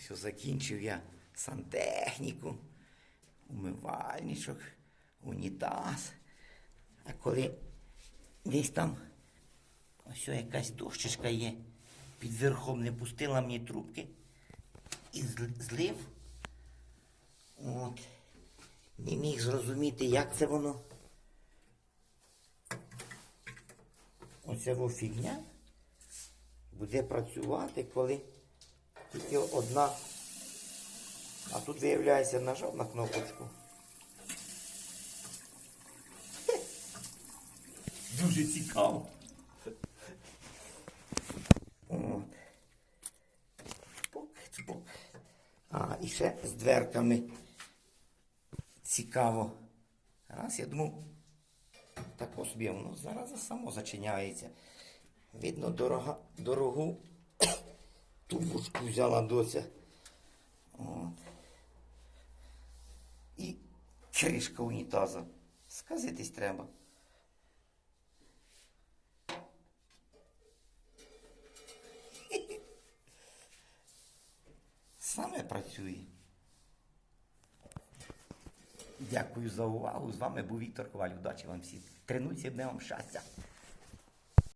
Ось закінчив я сантехніку, умивальничок, унітаз. А коли десь там ось якась дощечка є, під верхом не пустила мені трубки і злив. От. Не міг зрозуміти, як це воно. Оця фігня буде працювати, коли тільки одна. А тут, виявляється, нажав на кнопочку. Дуже цікаво. А, і ще з дверками. Цікаво. Раз я думав, так собі воно зараз само зачиняється. Видно, дорога, дорогу тумбочку взяла доця. І кришка унітаза. Сказитись треба. Саме працює. Дякую за увагу. З вами був Віктор Коваль. Удачі вам всім. Тренуйся, дне вам щастя.